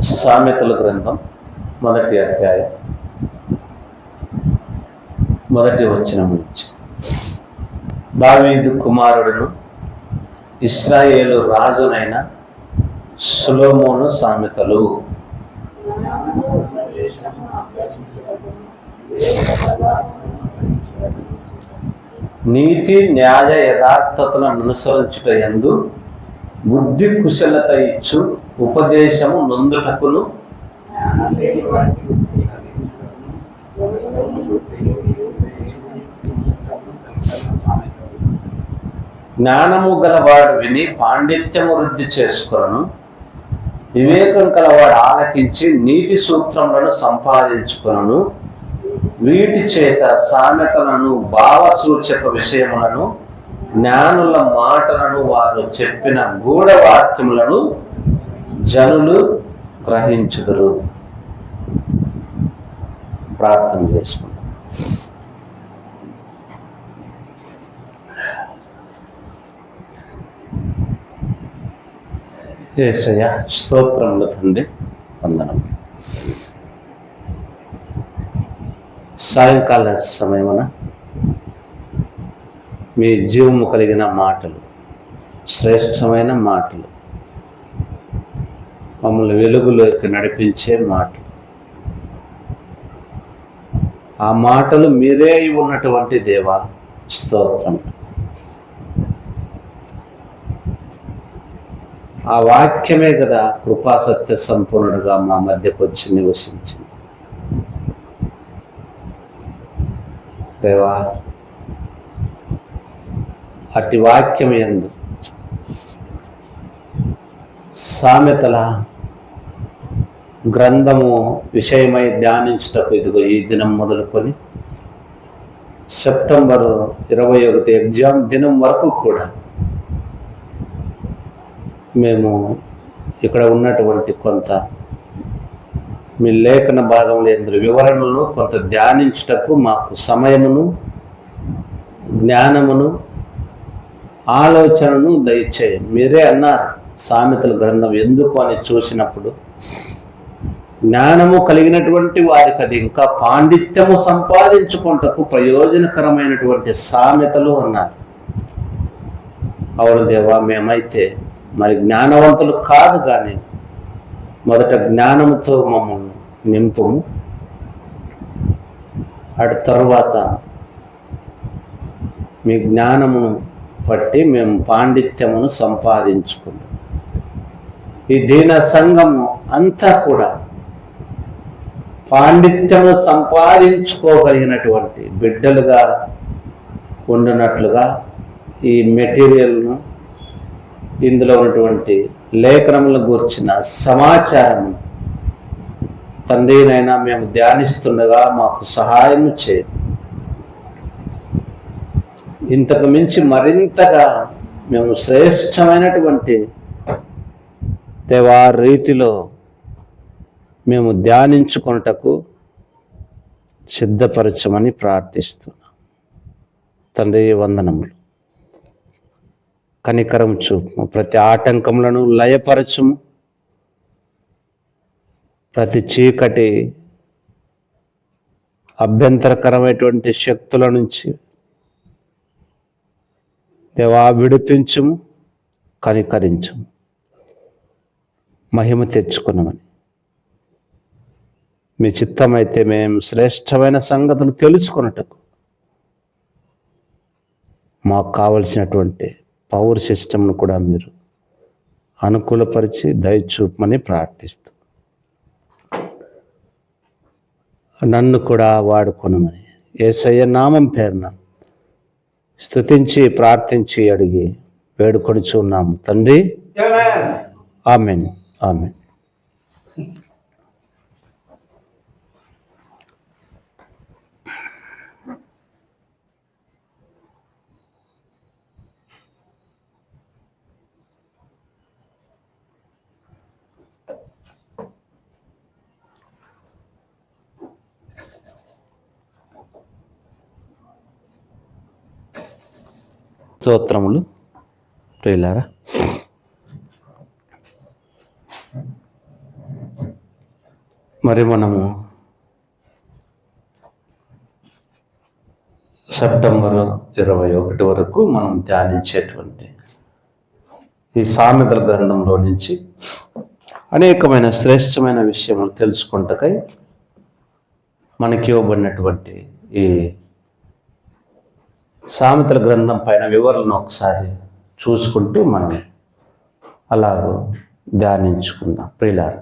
సామెతల గ్రంథం మొదటి అధ్యాయం మొదటి వచనం నుంచి. దావీదు కుమారుడును ఇస్రాయేలు రాజునైన సులోమోను సామెతలు. నీతి న్యాయ యథార్థతలను అనుసరించుట ఎందు బుద్ధి కుశలత ఇచ్చు ఉపదేశము నొందుటకును. జ్ఞానము గలవాడు విని పాండిత్యము వృద్ధి చేసుకొను వివేకం కలవాడు ఆలకించి నీతి సూత్రములను సంపాదించుకును వీటి చేత సామెతలను భావ సూచక విషయములను జ్ఞానుల మాటలను వారు చెప్పిన గూఢవాక్యములను జనులు గ్రహించుదురు. ప్రార్థన చేసుకుందాం. ఏసయ్య స్తోత్రములు తండ్రి వందనం. సాయంకాల సమయమున మీ జీవము కలిగిన మాటలు శ్రేష్టమైన మాటలు మమ్మల్ని వెలుగులోకి నడిపించే మాటలు. ఆ మాటలు మీరే అయి ఉన్నటువంటి దేవా స్తోత్రం. ఆ వాక్యమే కదా కృపాసత్య సంపూర్ణుడుగా మా మధ్యకు వచ్చి నివసించింది. దేవా అట్టి వాక్యం ఎందు సామెతల గ్రంథము విషయమై ధ్యానించుటకు ఇదిగో ఈ దినం మొదలుకొని సెప్టెంబర్ ఇరవై ఒకటి ఎగ్జామ్ దినం వరకు కూడా మేము ఇక్కడ ఉన్నటువంటి కొంత మీ లేఖన భాగంలో ఎందు వివరణలు కొంత ధ్యానించుటకు మాకు సమయమును జ్ఞానమును ఆలోచనను దయచేయం. మీరే అన్నారు సామెతల గ్రంథం ఎందుకు అని చూసినప్పుడు జ్ఞానము కలిగినటువంటి వారికి అది ఇంకా పాండిత్యము సంపాదించుకుంటకు ప్రయోజనకరమైనటువంటి సామెతలు అన్నారు. అవును దేవా మేమైతే మరి జ్ఞానవంతులు కాదు కానీ మొదట జ్ఞానముతో మమ్మల్ని నింపుము. అటు తర్వాత మీ జ్ఞానమును బట్టి మేము పాండిత్యమును సంపాదించుకుందాం ఈ దీన సంఘము అంతా కూడా పాండిత్యము సంపాదించుకోగలిగినటువంటి బిడ్డలుగా ఉండినట్లుగా ఈ మెటీరియల్ను ఇందులో ఉన్నటువంటి లేఖనముల గూర్చిన సమాచారం తండ్రినైనా మేము ధ్యానిస్తుండగా మాకు సహాయం చేయండి. ఇంతకు మించి మరింతగా మేము శ్రేష్టమైనటువంటి దేవా రీతిలో మేము ధ్యానించుకొనుటకు సిద్ధపరచమని ప్రార్థిస్తున్నాం. తండ్రి వందనములు. కనికరం చూపు ప్రతి ఆటంకములను లయపరచుము. ప్రతి చీకటి అభ్యంతరకరమైనటువంటి శక్తుల నుంచి దేవా విడిపించుము కనికరించుము. మహిమ తెచ్చుకున్నామని మీ చిత్తమైతే మేము శ్రేష్టమైన సంగతులు తెలుసుకొనుటకు మాకు కావలసినటువంటి పవర్ సిస్టమ్ను కూడా మీరు అనుకూలపరిచి దయచూపమని ప్రార్థిస్తూ. నన్ను కూడా వాడుకునమని. ఏసయ్య నామం పేరున స్తుతించి ప్రార్థించి అడిగి వేడుకొనిచున్నాము తండ్రి ఆమెన్. ఆమెన్. స్తోత్రములు ప్రియులారా. మరి మనము సెప్టెంబర్ ఇరవై ఒకటి వరకు మనం ధ్యానించేటువంటి ఈ సామెతల గ్రంథంలో నుంచి అనేకమైన శ్రేష్టమైన విషయములు తెలుసుకుంటకై మనకి ఇవ్వబడినటువంటి ఈ సామెతల గ్రంథం పైన వివరణను ఒకసారి చూసుకుంటూ మనం అలాగూ ధ్యానించుకుందాం. ప్రియులారు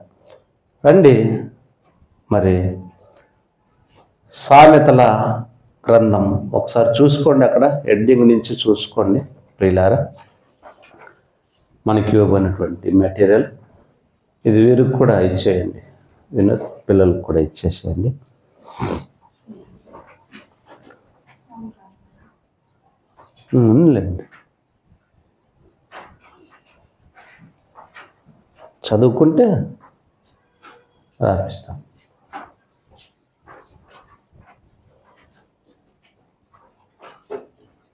రండి. మరి సామెతల గ్రంథం ఒకసారి చూసుకోండి అక్కడ హెడ్డింగ్ నుంచి చూసుకోండి. ప్రియులారా మనకి ఇవ్వబడినటువంటి మెటీరియల్ ఇది వీరికి కూడా ఇచ్చేయండి. వినోద్ పిల్లలకు కూడా ఇచ్చేసేయండి. లేదండి చదువుకుంటే రాపిస్తాం.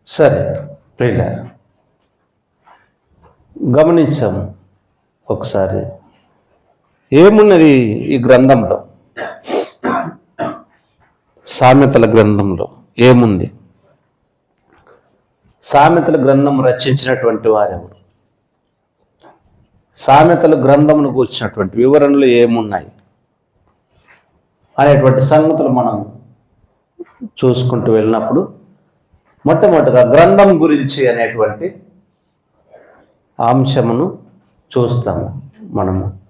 సరే ప్రియుల గమనించాము ఒకసారి. ఏమున్నది ఈ గ్రంథంలో? సామెతల గ్రంథంలో ఏముంది? సామెతల గ్రంథం రచించినటువంటి వారెవరు? సామెతల గ్రంథమును కూర్చున్నటువంటి వివరణలు ఏమున్నాయి? అనేటువంటి సంగతులు మనం చూసుకుంటూ వెళ్ళినప్పుడు మొట్టమొదటిగా గ్రంథం గురించి అనేటువంటి అంశమును చూస్తాము మనము.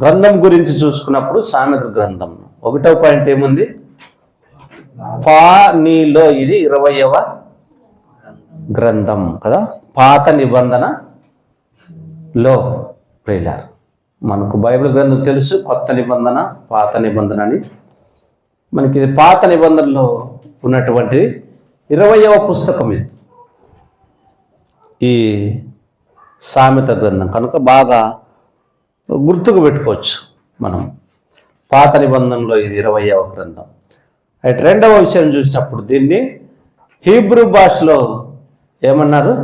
గ్రంథం గురించి చూసుకున్నప్పుడు సామెత గ్రంథం. ఒకటో పాయింట్ ఏముంది? పా నీలో ఇది ఇరవయవ గ్రంథం కదా? పాత నిబంధనలో ప్రేలారు. మనకు బైబిల్ గ్రంథం తెలుసు కొత్త నిబంధన పాత నిబంధన అని. మనకి ఇది పాత నిబంధనలో ఉన్నటువంటి ఇరవయవ పుస్తకం ఇది. ఈ సామెత గ్రంథం కనుక బాగా గుర్తుకు పెట్టుకోవచ్చు మనం. పాత నిబంధనలో ఇది ఇరవయవ గ్రంథం. అయితే రెండవ విషయం చూసినప్పుడు దీన్ని హీబ్రూ భాషలో ఏమన్నారు?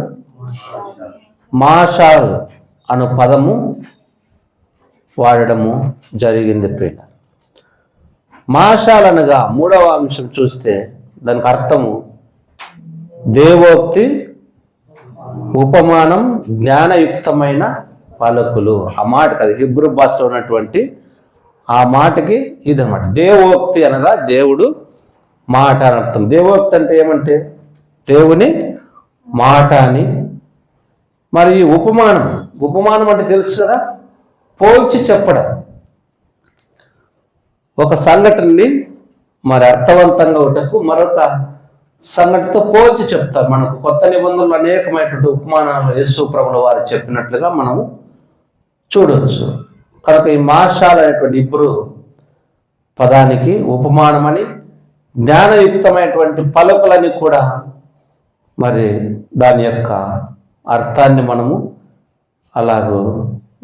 మాషాల్ అను పదము వాడడము జరిగింది ప్రియ మాషాల్ అనగా మూడవ అంశం చూస్తే దానికి అర్థము దేవోక్తి ఉపమానం జ్ఞానయుక్తమైన పలుకులు. ఆ మాట అది హిబ్రూ భాషలో ఉన్నటువంటి ఆ మాటకి ఇదన్నమాట. దేవోక్తి అనగా దేవుడు మాట అని అర్థం. దేవోక్తి అంటే ఏమంటే? దేవుని మాట అని. మరి ఈ ఉపమానం. ఉపమానం అంటే తెలుసు కదా? పోల్చి చెప్పడం. ఒక సంఘటనని మరి అర్థవంతంగా ఉండకు మరొక సంఘటనతో పోల్చి చెప్తారు మనకు కొత్త నిబంధనలు అనేకమైనటువంటి ఉపమానాలు యేసు ప్రభుల వారు చెప్పినట్లుగా మనము చూడవచ్చు కనుక ఈ మాషాలు అనేటువంటి ఇబ్బరు పదానికి ఉపమానమని జ్ఞానయుక్తమైనటువంటి పలుకులని కూడా మరి దాని యొక్క అర్థాన్ని మనము అలాగూ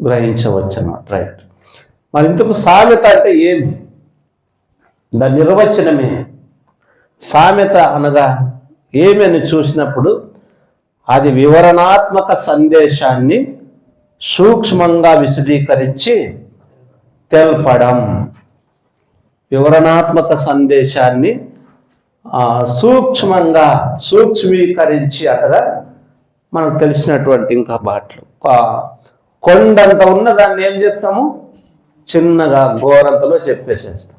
గ్రహించవచ్చు అన్నమాట రైట్. మరి ఇంతకు సామెత అంటే ఏమి? దాని నిర్వచనమే. సామెత అనగా ఏమి అని చూసినప్పుడు అది వివరణాత్మక సందేశాన్ని సూక్ష్మంగా విశదీకరించి తెల్పడం. వివరణాత్మక సందేశాన్ని సూక్ష్మంగా సూక్ష్మీకరించి అటగా మనకు తెలిసినటువంటి ఇంకా బాటలు. కొండంత ఉన్న దాన్ని ఏం చెప్తాము? చిన్నగా గోరంతలో చెప్పేసేస్తాం.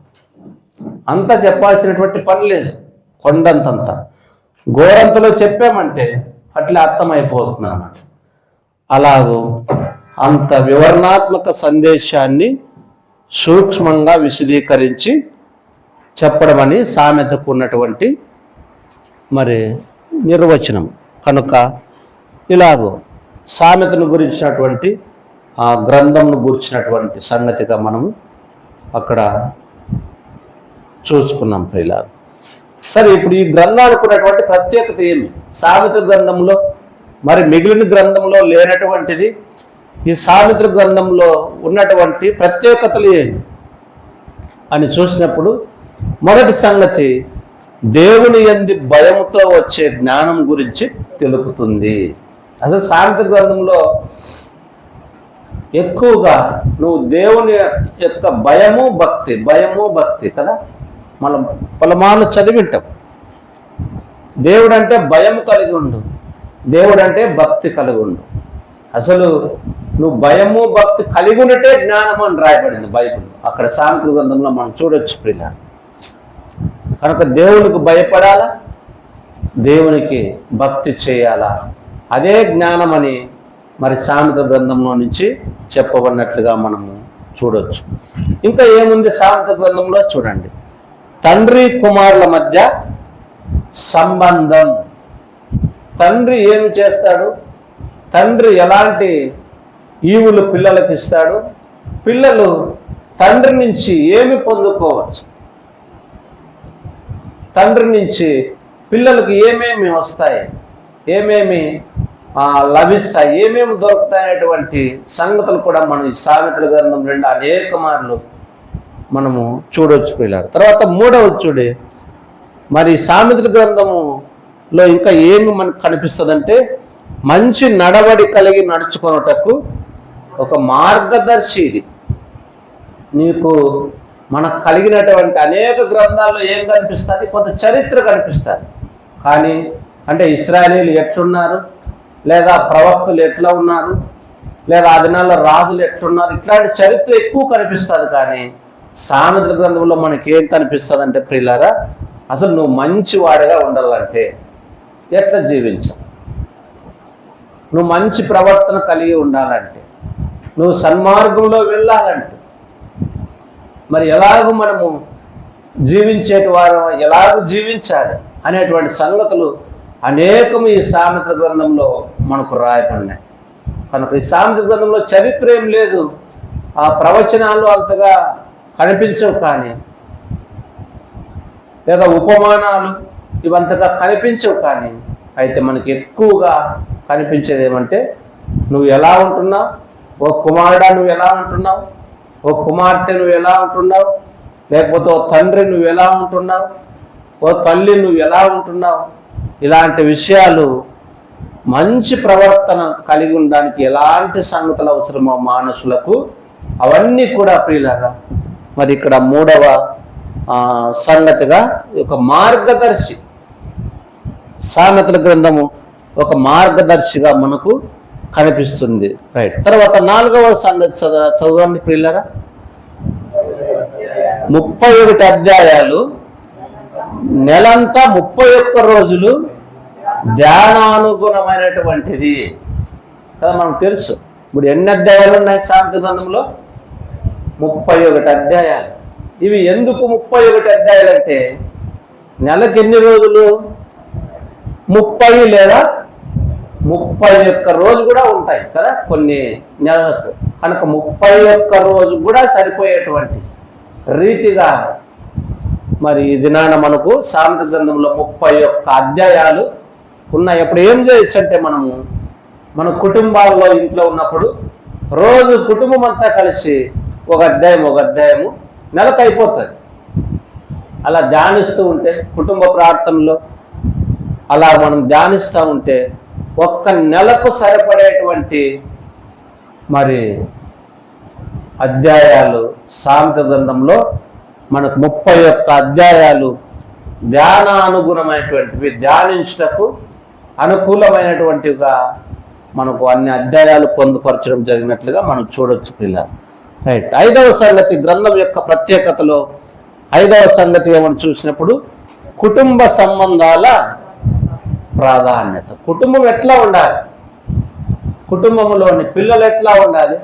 అంతా చెప్పాల్సినటువంటి పని లేదు. కొండంతంత. గోరంతలో చెప్పామంటే అట్లా అర్థమైపోతుంది అన్నమాట. అలాగూ అంత వివరణాత్మక సందేశాన్ని సూక్ష్మంగా విశదీకరించి చెప్పడం అని సామెతకు ఉన్నటువంటి మరి నిర్వచనం. కనుక ఇలాగో సామెతను గురించినటువంటి ఆ గ్రంథంను గురించినటువంటి సంగతిగా మనము అక్కడ చూసుకున్నాం ఇలా సరే ఇప్పుడు ఈ గ్రంథానికి ఉన్నటువంటి ప్రత్యేకత ఏమి? సామెత గ్రంథంలో మరి మిగిలిన గ్రంథంలో లేనటువంటిది ఈ సామెత గ్రంథంలో ఉన్నటువంటి ప్రత్యేకతలు ఏమి? అని చూసినప్పుడు మొదటి సంగతి దేవుని ఎంది భయముతో వచ్చే జ్ఞానం గురించి తెలుపుతుంది. అసలు శాంతి గ్రంథంలో ఎక్కువగా నువ్వు దేవుని యొక్క భయము భక్తి భయము భక్తి కదా? మనం పలమార్లు చదివింటాం దేవుడు అంటే భయం కలిగి ఉండు. దేవుడు అంటే భక్తి కలిగి ఉండు. అసలు నువ్వు భయము భక్తి కలిగి ఉండటే జ్ఞానం అని రాయబడింది బైబిల్. అక్కడ శాంతి గ్రంథంలో మనం చూడొచ్చు ప్రియ కనుక దేవునికి భయపడాలా? దేవునికి భక్తి చేయాలా? అదే జ్ఞానమని మరి సామెత గ్రంథంలో నుంచి చెప్పబడినట్లుగా మనము చూడొచ్చు. ఇంకా ఏముంది సామెత గ్రంథంలో? చూడండి. తండ్రి కుమారుల మధ్య సంబంధం. తండ్రి ఏమి చేస్తాడు? తండ్రి ఎలాంటి ఈవులు పిల్లలకు ఇస్తాడు? పిల్లలు తండ్రి నుంచి ఏమి పొందుకోవచ్చు? తండ్రి నుంచి పిల్లలకు ఏమేమి వస్తాయి ఏమేమి లభిస్తాయి ఏమేమి దొరుకుతాయనేటువంటి సంగతులు కూడా మనం ఈ సామెతల గ్రంథం రెండు అనేక మార్లు మనము చూడొచ్చు పిల్లలు తర్వాత మూడవది చూడే. మరి సామెతల గ్రంథములో ఇంకా ఏమి మనకు కనిపిస్తుందంటే మంచి నడవడి కలిగి నడుచుకొనుటకు ఒక మార్గదర్శి ఇది. నీకు మనకు కలిగినటువంటి అనేక గ్రంథాల్లో ఏం కనిపిస్తుంది? కొంత చరిత్ర కనిపిస్తుంది. కానీ అంటే ఇస్రాయలీలు ఎట్లున్నారు? లేదా ప్రవక్తలు ఎట్లా ఉన్నారు? లేదా ఆ దినాల్లో రాజులు ఎట్లున్నారు? ఇట్లాంటి చరిత్ర ఎక్కువ కనిపిస్తుంది కానీ సామెతల గ్రంథంలో మనకి ఏం కనిపిస్తుంది అంటే ప్రియులారా అసలు నువ్వు మంచి వాడిగా ఉండాలంటే ఎట్లా జీవించాలి నువ్వు మంచి ప్రవర్తన కలిగి ఉండాలంటే నువ్వు సన్మార్గంలో వెళ్ళాలంటే మరి ఎలాగూ మనము జీవించేటి వారం ఎలాగూ జీవించాలి అనేటువంటి సంగతులు అనేకము ఈ సామెత గ్రంథంలో మనకు రాయబడినాయి. కనుక ఈ సామెత గ్రంథంలో చరిత్ర ఏం లేదు ఆ ప్రవచనాలు అంతగా కనిపించవు కానీ లేదా ఉపమానాలు ఇవంతగా కనిపించవు కానీ అయితే మనకి ఎక్కువగా కనిపించేది ఏమంటే నువ్వు ఎలా ఉంటున్నావు? ఓ కుమారుడా నువ్వు ఎలా ఉంటున్నావు? ఓ కుమార్తె నువ్వు ఎలా ఉంటున్నావు? లేకపోతే ఓ తండ్రి నువ్వు ఎలా ఉంటున్నావు? ఓ తల్లి నువ్వు ఎలా ఉంటున్నావు? ఇలాంటి విషయాలు మంచి ప్రవర్తన కలిగి ఉండడానికి ఎలాంటి సంగతులు అవసరమో మానసులకు అవన్నీ కూడా ప్రియులారా మరి ఇక్కడ మూడవ సంగతిగా ఒక మార్గదర్శి సామెతల గ్రంథము ఒక మార్గదర్శిగా మనకు కనిపిస్తుంది. రైట్ తర్వాత నాలుగవ సంగతి చదవ చదవండి ప్రియులరా. ముప్పై ఒకటి అధ్యాయాలు నెలంతా ముప్పై ఒక్క రోజులు ధ్యానానుగుణమైనటువంటిది. కదా మనకు తెలుసు. ఇప్పుడు ఎన్ని అధ్యాయాలు ఉన్నాయి సామెత గ్రంథంలో? ముప్పై ఒకటి అధ్యాయాలు. ఇవి ఎందుకు ముప్పై ఒకటి అధ్యాయాలు అంటే నెలకు ఎన్ని రోజులు? ముప్పై లేదా ముప్పై ఒక్క రోజు కూడా ఉంటాయి కదా కొన్ని నెలలకు కనుక ముప్పై ఒక్క రోజు కూడా సరిపోయేటువంటి రీతిగా మరి ఈ దినాన మనకు శాంత గ్రంథంలో ముప్పై ఒక్క అధ్యాయాలు ఉన్నాయి. అప్పుడు ఏం చేయొచ్చు అంటే మనము మన కుటుంబాల్లో ఇంట్లో ఉన్నప్పుడు రోజు కుటుంబం అంతా కలిసి ఒక అధ్యాయం ఒక అధ్యాయము నెలకు అయిపోతుంది అలా ధ్యానిస్తూ ఉంటే కుటుంబ ప్రార్థనలో అలా మనం ధ్యానిస్తూ ఉంటే ఒక్క నెలకు సరిపడేటువంటి మరి అధ్యాయాలు సామెత గ్రంథంలో మనకు ముప్పై ఒక్క అధ్యాయాలు ధ్యానానుగుణమైనటువంటివి ధ్యానించుటకు అనుకూలమైనటువంటివిగా మనకు అన్ని అధ్యాయాలు పొందుపరచడం జరిగినట్లుగా మనం చూడొచ్చు పిల్ల. రైట్. ఐదవ సంగతి గ్రంథం యొక్క ప్రత్యేకతలో ఐదవ సంగతి మనం చూసినప్పుడు కుటుంబ సంబంధాల ప్రాధాన్యత. కుటుంబం ఎట్లా ఉండాలి? కుటుంబంలోని పిల్లలు ఎట్లా ఉండాలి?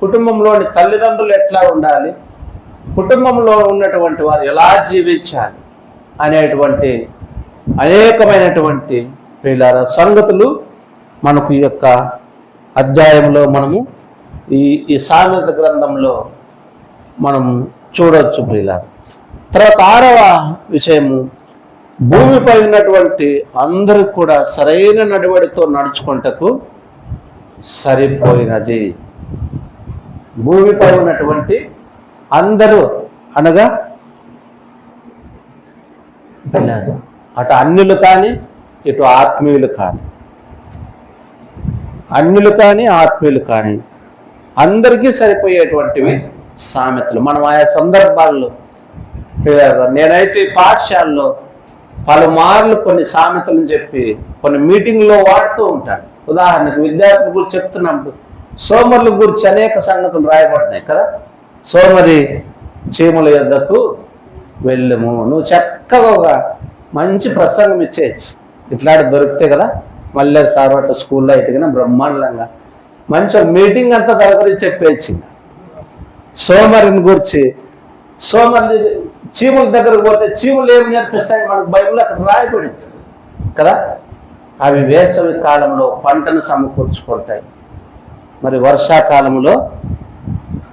కుటుంబంలోని తల్లిదండ్రులు ఎట్లా ఉండాలి? కుటుంబంలో ఉన్నటువంటి వారు ఎలా జీవించాలి? అనేటువంటి అనేకమైనటువంటి పిల్లల సంగతులు మనకు ఈ యొక్క అధ్యాయంలో మనము ఈ ఈ సామెత గ్రంథంలో మనం చూడవచ్చు పిల్లలు తర్వాత ఆరవ విషయము భూమిపై ఉన్నటువంటి అందరూ కూడా సరైన నడవడితో నడుచుకుంటకు సరిపోయినది. భూమిపై ఉన్నటువంటి అందరూ అనగా పిల్లలు. అటు అన్యులు కానీ ఇటు ఆత్మీయులు కానీ. అన్యులు కానీ ఆత్మీయులు కానీ. అందరికీ సరిపోయేటువంటివి సామెతలు. మనం ఆయా సందర్భాల్లో నేనైతే పాఠశాలలో పలుమార్లు కొన్ని సామెతలను చెప్పి కొన్ని మీటింగ్లో వాడుతూ ఉంటాడు ఉదాహరణకు విద్యార్థుల గురించి చెప్తున్నప్పుడు సోమరుల గురించి అనేక సంగతులు రాయబడినాయి కదా? సోమరి చీమల యొద్దకు వెళ్ళము. నువ్వు చక్కగా ఒక మంచి ప్రసంగం ఇచ్చేయచ్చు. ఇట్లాంటి దొరికితే కదా? మళ్ళీ సార్ అట్లా స్కూల్లో అయితే బ్రహ్మాండంగా మంచి మీటింగ్ అంతా దగ్గర చెప్పేయచ్చు ఇంకా. సోమరిని గురించి సోమరి చీముల దగ్గరకు పోతే చీములు ఏమి నేర్పిస్తాయి? మనకు బైబిల్ అక్కడ రాయబడింది కదా? అవి వేసవి కాలంలో పంటను సమకూర్చుకుంటాయి. మరి వర్షాకాలంలో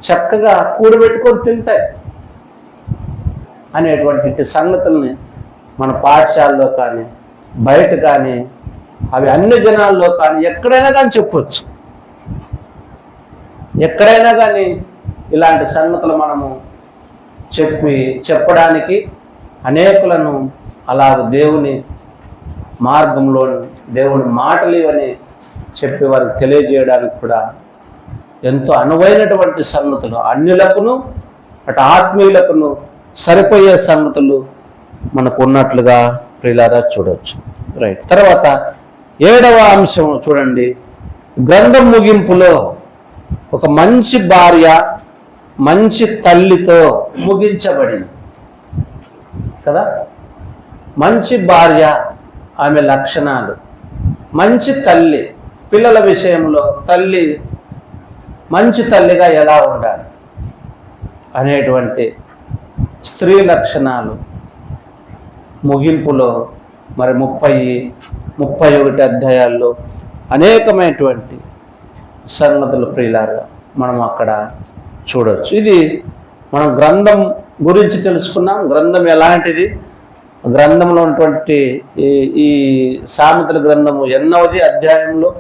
చక్కగా కూడబెట్టుకొని తింటాయి అనేటువంటి సంగతుల్ని మన పాఠశాలలో కానీ బయట కానీ అవి అన్ని జనాల్లో కానీ ఎక్కడైనా కానీ చెప్పొచ్చు. ఎక్కడైనా కానీ ఇలాంటి సంగతులు మనము చెప్పి చెప్పడానికి అనేకులను అలాగ దేవుని మార్గంలో దేవుని మాటలు ఇవని చెప్పి వారికి తెలియజేయడానికి కూడా ఎంతో అనువైనటువంటి సంగతులు అన్యులకును అటు ఆత్మీయులకును సరిపోయే సంగతులు మనకు ఉన్నట్లుగా ప్రిలారా చూడవచ్చు రైట్ తర్వాత ఏడవ అంశం చూడండి. గ్రంథం ముగింపులో ఒక మంచి భార్య మంచి తల్లితో ముగించబడింది. కదా? మంచి భార్య ఆమె లక్షణాలు. మంచి తల్లి పిల్లల విషయంలో తల్లి మంచి తల్లిగా ఎలా ఉండాలి అనేటువంటి స్త్రీ లక్షణాలు ముగింపులో మరి ముప్పై ముప్పై ఒకటి అధ్యాయాల్లో అనేకమైనటువంటి సంగతులు ప్రియులారా మనం అక్కడ చూడవచ్చు ఇది మనం గ్రంథం గురించి తెలుసుకున్నాం. గ్రంథం ఎలాంటిది? గ్రంథంలో ఉన్నటువంటి ఈ ఈ సామెతల గ్రంథము ఎన్నవది అధ్యాయంలో?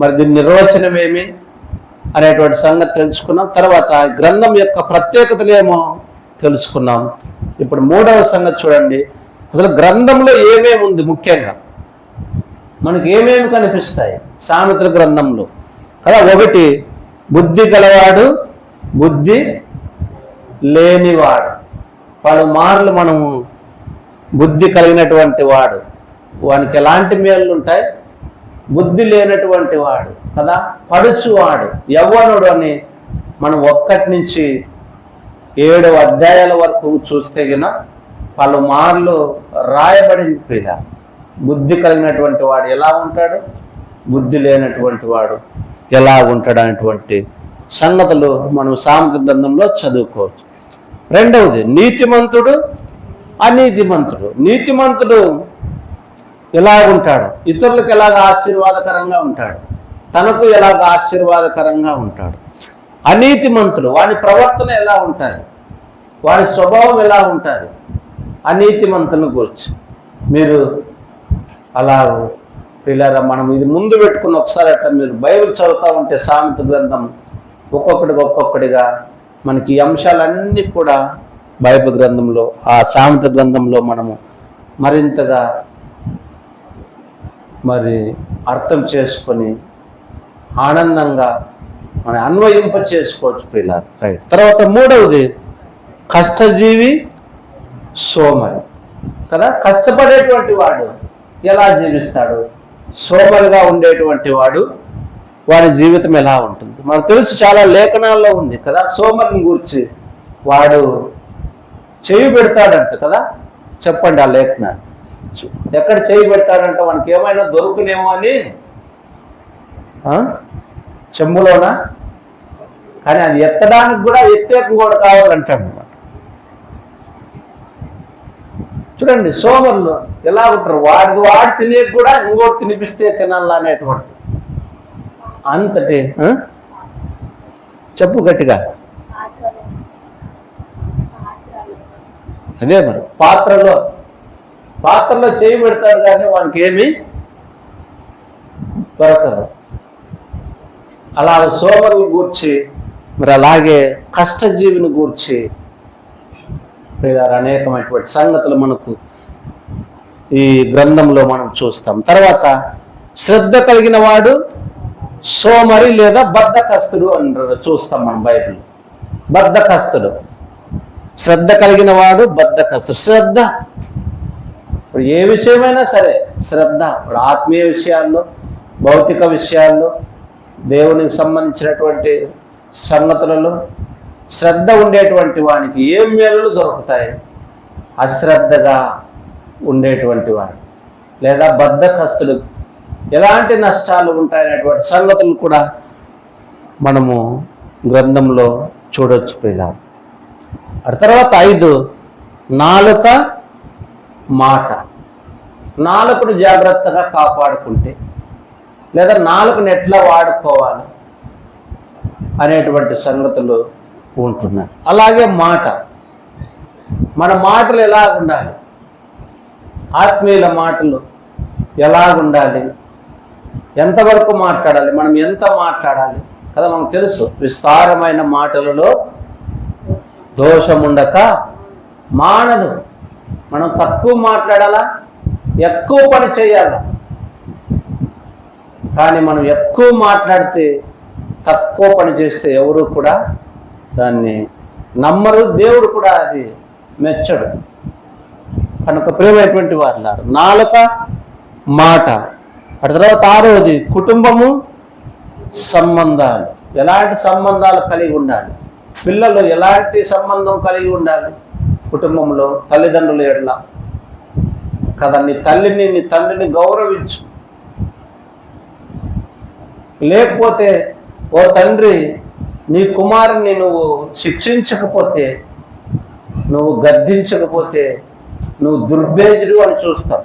మరి దీని నిర్వచనం ఏమి? అనేటువంటి సంగతి తెలుసుకున్నాం. తర్వాత గ్రంథం యొక్క ప్రత్యేకతలు ఏమో తెలుసుకున్నాం. ఇప్పుడు మూడవ సంగతి చూడండి. అసలు గ్రంథంలో ఏమేమి ఉంది ముఖ్యంగా? మనకి ఏమేమి కనిపిస్తాయి సామెతల గ్రంథంలో? కదా ఒకటి బుద్ధి గలవాడు బుద్ధి లేనివాడు. పలుమార్లు మనము బుద్ధి కలిగినటువంటి వాడు. వానికి ఎలాంటి మేళ్ళు ఉంటాయి? బుద్ధి లేనటువంటి వాడు కదా? పడుచువాడు. యవ్వనుడు అని మనం ఒక్కటి నుంచి ఏడు అధ్యాయాల వరకు చూస్తే గిన పలుమార్లు రాయబడింది ప్రియ బుద్ధి కలిగినటువంటి వాడు ఎలా ఉంటాడు? బుద్ధి లేనటువంటి వాడు ఎలా ఉంటాడు అనేటువంటి సంగతులు మనం సామెత గ్రంథంలో చదువుకోవచ్చు. రెండవది నీతిమంతుడు అనీతిమంతుడు. నీతిమంతుడు ఎలా ఉంటాడు? ఇతరులకు ఎలాగ ఆశీర్వాదకరంగా ఉంటాడు? తనకు ఎలాగ ఆశీర్వాదకరంగా ఉంటాడు? అనీతిమంతుడు వాని ప్రవర్తన ఎలా ఉంటుంది? వాడి స్వభావం ఎలా ఉంటుంది? అనీతిమంతుని గురించి. మీరు అలా పిల్లరా మనం ఇది ముందు పెట్టుకున్న ఒకసారి అట్లా మీరు బైబిల్ చదువుతూ ఉంటే సామెత గ్రంథం ఒక్కొక్కటిగా ఒక్కొక్కటిగా మనకి అంశాలన్నీ కూడా బైబిల్ గ్రంథంలో ఆ సామెత గ్రంథంలో మనము మరింతగా మరి అర్థం చేసుకొని ఆనందంగా మన అన్వయింప చేసుకోవచ్చు పిల్ల రైట్ తర్వాత మూడవది కష్టజీవి సోమరి. కదా? కష్టపడేటువంటి వాడు ఎలా జీవిస్తాడు? సోమరిగా ఉండేటువంటి వాడు వాడి జీవితం ఎలా ఉంటుంది? మనకు తెలుసు చాలా లేఖనాల్లో ఉంది కదా సోమరిని గురించి వాడు చేయి పెడతాడంట కదా. చెప్పండి ఆ లేఖనాన్ని. ఎక్కడ చేయి పెడతాడంట వానికి ఏమైనా దొరుకునేమో అని? చెంబులోనా? కానీ అది ఎత్తడానికి కూడా ఎత్తేకు కూడా కావాలంటాడు. అనమాట చూడండి సోమరులు ఎలా ఉంటారు? వాడి వాడు తినే కూడా ఇంకోటి తినిపిస్తే తినాలనేటువంటి అంతటి? చెప్పు గట్టిగా. అదే మరి. పాత్రలో పాత్రలో చేయి పెడతాడు కానీ వానికి ఏమి దొరకదు. అలా సోమరులు గూర్చి మరి అలాగే కష్టజీవిని గూర్చి అనేకమైనటువంటి సంగతులు మనకు ఈ గ్రంథంలో మనం చూస్తాం. తర్వాత శ్రద్ధ కలిగిన వాడు సోమరి లేదా బద్ధకస్తుడు అంటారు. చూస్తాం మనం బైబిల్. బద్ధకస్తుడు. శ్రద్ధ కలిగిన వాడు బద్ధకస్తుడు. శ్రద్ధ. ఇప్పుడు ఏ విషయమైనా సరే శ్రద్ధ. ఇప్పుడు ఆత్మీయ విషయాల్లో భౌతిక విషయాల్లో దేవునికి సంబంధించినటువంటి సంగతులలో శ్రద్ధ ఉండేటువంటి వానికి ఏం మేలులు దొరుకుతాయి? అశ్రద్ధగా ఉండేటువంటి వాడు. లేదా బద్ధకస్తుడు ఎలాంటి నష్టాలు ఉంటాయనేటువంటి సంగతులు కూడా మనము గ్రంథంలో చూడొచ్చు పిల్లలు ఆ తర్వాత ఐదు నాలుక మాట. నాలుకను జాగ్రత్తగా కాపాడుకుంటే లేదా నాలుకను ఎట్లా వాడుకోవాలి అనేటువంటి సంగతులు ఉంటున్నాయి. అలాగే మాట. మన మాటలు ఎలా ఉండాలి ఆత్మీయుల మాటలు ఎలా ఉండాలి ఎంతవరకు మాట్లాడాలి? మనం ఎంత మాట్లాడాలి? కదా మనకు తెలుసు. విస్తారమైన మాటలలో దోషముండక మానదు. మనం తక్కువ మాట్లాడాలా? ఎక్కువ పని చేయాలా? కానీ మనం ఎక్కువ మాట్లాడితే తక్కువ పని చేస్తే ఎవరు కూడా దాన్ని నమ్మరు. దేవుడు కూడా అది మెచ్చడు. కనుక ప్రేమైనటువంటి వారు నాలుక మాట. అటు తర్వాత ఆరోది కుటుంబము సంబంధాలు. ఎలాంటి సంబంధాలు కలిగి ఉండాలి? పిల్లలు ఎలాంటి సంబంధం కలిగి ఉండాలి? కుటుంబంలో తల్లిదండ్రులు ఎడల కదా నీ తల్లిని నీ తండ్రిని గౌరవించు. లేకపోతే ఓ తండ్రి నీ కుమారుని నువ్వు శిక్షించకపోతే నువ్వు గద్దించకపోతే నువ్వు దుర్భేజుడు అని చూస్తావు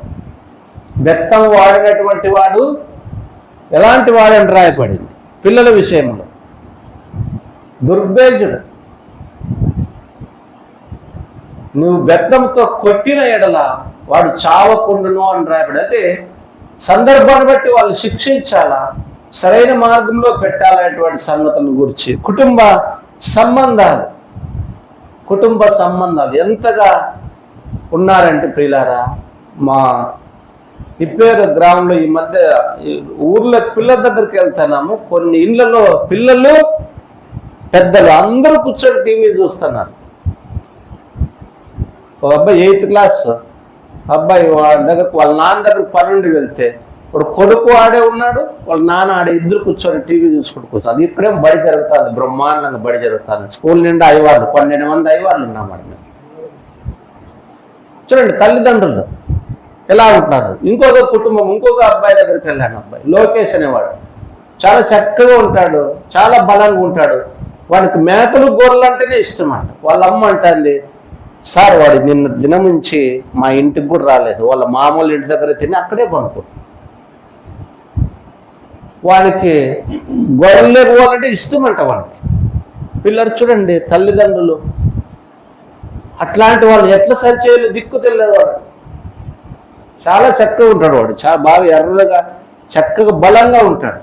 బెత్తం వాడినటువంటి వాడు ఎలాంటి వాడని రాయపడింది పిల్లల విషయంలో. దుర్భేజుడు. నువ్వు బెత్తంతో కొట్టిన ఎడల వాడు చావకుండును అని రాయబడి అయితే సందర్భాన్ని బట్టి వాళ్ళు శిక్షించాలా? సరైన మార్గంలో పెట్టాలనేటువంటి సంగతుల గురించి. కుటుంబ సంబంధాలు. కుటుంబ సంబంధాలు. ఎంతగా ఉన్నారంటే ప్రియులారా మా ఇప్పేరు గ్రామంలో ఈ మధ్య ఊర్లో పిల్లల దగ్గరికి వెళ్తున్నాము. కొన్ని ఇళ్ళలో పిల్లలు పెద్దలు అందరూ కూర్చొని టీవీ చూస్తున్నారు. ఒక అబ్బాయి ఎయిత్ క్లాస్. అబ్బాయి వాళ్ళ దగ్గరకు వాళ్ళ నాన్న దగ్గరకు పనుండి వెళ్తే ఇప్పుడు కొడుకు ఆడే ఉన్నాడు వాళ్ళ నాన్న ఆడే ఇద్దరు కూర్చొని టీవీ చూసుకుంటూ కూర్చొని ఇప్పుడేం బడి జరుగుతుంది బ్రహ్మాండంగా బడి జరుగుతుంది. స్కూల్ నిండా అయ్యవాళ్ళు పన్నెండు మంది అయ్యవాళ్ళు ఉన్నామండి చూడండి తల్లిదండ్రులు. ఎలా ఉంటున్నారు? ఇంకొక కుటుంబం ఇంకొక అబ్బాయి దగ్గరికి వెళ్ళాను అబ్బాయి. లోకేష్ అనేవాడు. చాలా చక్కగా ఉంటాడు చాలా బలంగా ఉంటాడు. వాడికి మేకలు గొర్రెలు అంటేనే ఇష్టం అంట వాళ్ళ అమ్మ అంటుంది సార్ వాడు నిన్న దినం నుంచి మా ఇంటికి కూడా రాలేదు. వాళ్ళ మామూలు ఇంటి దగ్గర తిని అక్కడే పనుకో. వాడికి గొర్రెలు పోవాలంటే ఇష్టం అంట వాడికి. పిల్లలు చూడండి తల్లిదండ్రులు. అట్లాంటి వాళ్ళు ఎట్లా సరిచేయాలి దిక్కు తెలియదు వాడు చాలా చక్కగా ఉంటాడు వాడు. చాలా బాగా ఎర్రగా చక్కగా బలంగా ఉంటాడు.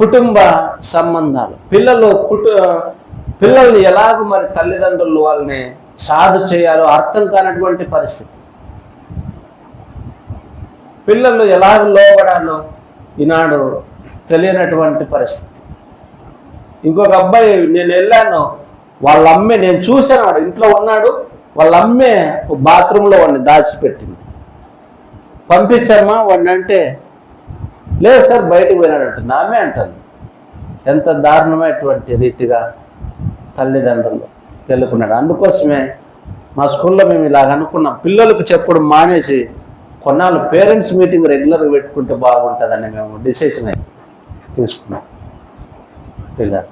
కుటుంబ సంబంధాలు. పిల్లలు కుటు పిల్లల్ని ఎలాగ మరి తల్లిదండ్రులు వాళ్ళని సాధు చేయాలో అర్థం కానటువంటి పరిస్థితి. పిల్లలు ఎలాగ లోపడాలో ఈనాడు తెలియనటువంటి పరిస్థితి. ఇంకొక అబ్బాయి నేను వెళ్ళాను వాళ్ళ అమ్మే నేను చూశాను వాడు. ఇంట్లో ఉన్నాడు వాళ్ళ అమ్మే బాత్రూంలో వాడిని దాచిపెట్టింది. పంపించమ్మా వాడిని అంటే లేదు సార్ బయటకు పోయినాడంటుంది నామే అంటుంది ఎంత దారుణమైనటువంటి రీతిగా తల్లిదండ్రులు తెలుపున్నాడు అందుకోసమే మా స్కూల్లో మేము ఇలాగ అనుకున్నాం. పిల్లలకు చెప్పడం మానేసి కొన్నాళ్ళు పేరెంట్స్ మీటింగ్ రెగ్యులర్గా పెట్టుకుంటే బాగుంటుందని మేము డిసిషన్ అయి తీసుకున్నాం. పిల్లలు.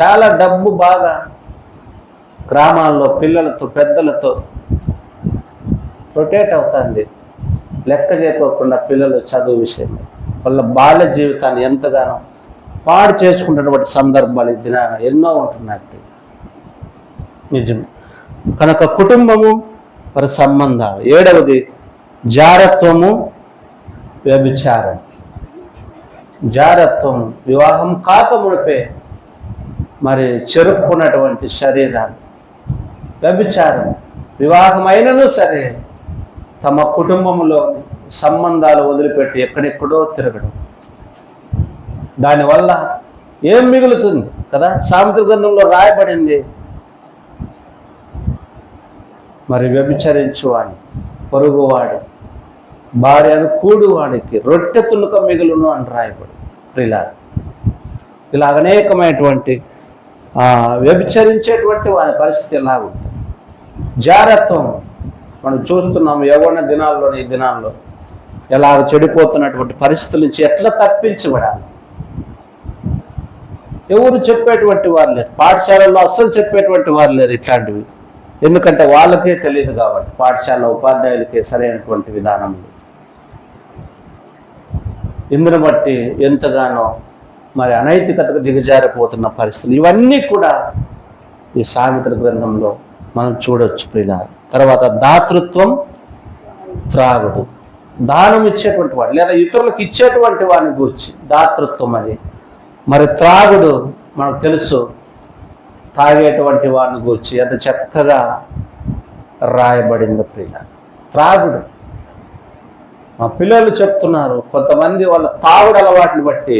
చాలా డబ్బు బాగా గ్రామాల్లో పిల్లలతో పెద్దలతో రొటేట్ అవుతుంది. లెక్క చేయకోకుండా పిల్లలు చదువు విషయంలో. వాళ్ళ బాల్య జీవితాన్ని ఎంతగానో పాడు చేసుకుంటున్నటువంటి సందర్భాలు ఈ దినాన ఎన్నో ఉంటున్నట్టు నిజం కనుక కుటుంబము మరి సంబంధాలు. ఏడవది జారత్వము వ్యభిచారం. జారత్వం వివాహం కాకమునిపే మరి చెరుపుకున్నటువంటి శరీరాన్ని వ్యభిచారం. వివాహమైనను సరే తమ కుటుంబంలో సంబంధాలు వదిలిపెట్టి ఎక్కడెక్కడో తిరగడం. దానివల్ల ఏం మిగులుతుంది కదా? సామెత గ్రంథంలో రాయబడింది మరి వ్యభిచరించువాడి పొరుగువాడు భార్యను కూడువాడికి రొట్టె తునుక మిగులును అని రాయబడి ఇలా ఇలా అనేకమైనటువంటి వ్యభిచరించేటువంటి వారి పరిస్థితి ఎలా ఉంటుంది జాగ్రత్తం మనం చూస్తున్నాం యవన దినాల్లోని ఈ దినాల్లో. ఎలా చెడిపోతున్నటువంటి పరిస్థితుల నుంచి ఎట్లా తప్పించబడాలి? ఎవరు చెప్పేటువంటి వారు లేరు? పాఠశాలలో అస్సలు చెప్పేటువంటి వారు లేరు ఇట్లాంటివి. ఎందుకంటే వాళ్ళకే తెలియదు కాబట్టి పాఠశాల ఉపాధ్యాయులకే సరైనటువంటి విధానం ఇందును బట్టి ఎంతగానో మరి అనైతికతకు దిగజారిపోతున్న పరిస్థితులు. ఇవన్నీ కూడా ఈ సామెతల గ్రంథంలో మనం చూడొచ్చు ప్రియుల తర్వాత దాతృత్వం త్రాగుడు. దానం ఇచ్చేటువంటి వాడు లేదా ఇతరులకు ఇచ్చేటువంటి వాడిని గూర్చి దాతృత్వం అది. మరి త్రాగుడు మనకు తెలుసు తాగేటువంటి వాడిని గూర్చి ఎంత చక్కగా రాయబడింది ప్రియుల త్రాగుడు. మా పిల్లలు చెప్తున్నారు కొంతమంది వాళ్ళ తాగుడు అలవాటుని బట్టి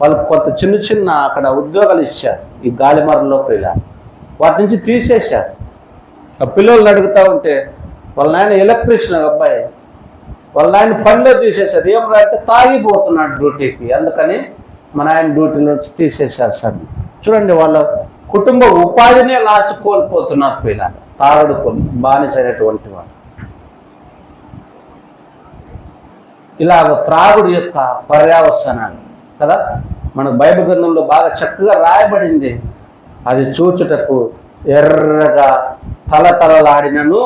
వాళ్ళు కొంత చిన్న చిన్న అక్కడ ఉద్యోగాలు ఇచ్చారు ఈ గాలిమరలో ప్రియుల వాటి నుంచి తీసేశారు. ఆ పిల్లల్ని అడుగుతా ఉంటే వాళ్ళ నాయన ఎలక్ట్రీషియన్ అబ్బాయి వాళ్ళ నాయన పనిలో తీసేశారు. ఏం రా అంటే తాగిపోతున్నాడు డ్యూటీకి. అందుకని మన ఆయన డ్యూటీ నుంచి తీసేశారు సార్. చూడండి వాళ్ళ కుటుంబ ఉపాధినే లాస్ట్ కోల్పోతున్నారు పిల్లలు తాగడు బానిసైనటువంటి వాళ్ళు. ఇలాగ త్రాగుడు యొక్క పర్యావసనాలు కదా? మన బైబిల్ గ్రంథంలో బాగా చక్కగా రాయబడింది. అది చూచుటకు ఎర్రగా తలతలలాడినను.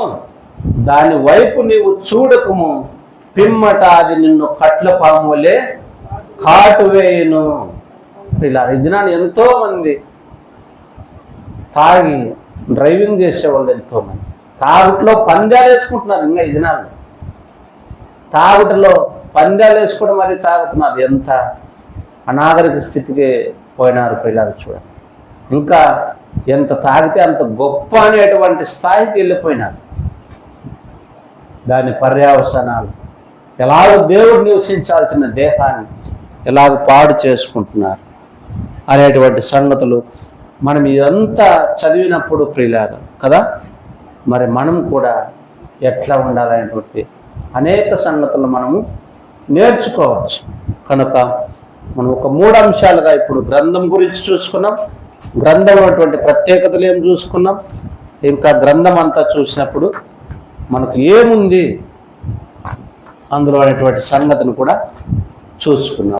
దాని వైపు నీవు చూడకము. పిమ్మట అది నిన్ను కట్ల పాము వలె కాటు ఇలా ఈ దినాన్ని ఎంతోమంది తాగి డ్రైవింగ్ చేసేవాళ్ళు ఎంతోమంది. తాగుట్లో పందాలు వేసుకుంటున్నారు ఇంకా ఈ దినాలు తాగుటలో పందాలు వేసుకోవడం మరి తాగుతున్నారు. ఎంత అనాగరిక స్థితికి పోయినారు పిల్లలు చూడండి. ఇంకా ఎంత తాగితే అంత గొప్ప అనేటువంటి స్థాయికి వెళ్ళిపోయినారు. దాని పర్యావసనాలు. ఎలాగో దేవుడు నివసించాల్సిన దేహాన్ని ఎలాగ పాడు చేసుకుంటున్నారు అనేటువంటి సంగతులు మనం ఇదంతా చదివినప్పుడు ప్రియులారు కదా? మరి మనం కూడా ఎట్లా ఉండాలనేటువంటి అనేక సంగతులు మనము నేర్చుకోవచ్చు. కనుక మనం ఒక మూడు అంశాలుగా ఇప్పుడు గ్రంథం గురించి చూసుకున్నాం. గ్రంథం ఉన్నటువంటి ప్రత్యేకతలు ఏం చూసుకున్నాం? ఇంకా గ్రంథం అంతా చూసినప్పుడు మనకు ఏముంది? అందులో అనేటువంటి సంగతిని కూడా చూసుకున్నాం.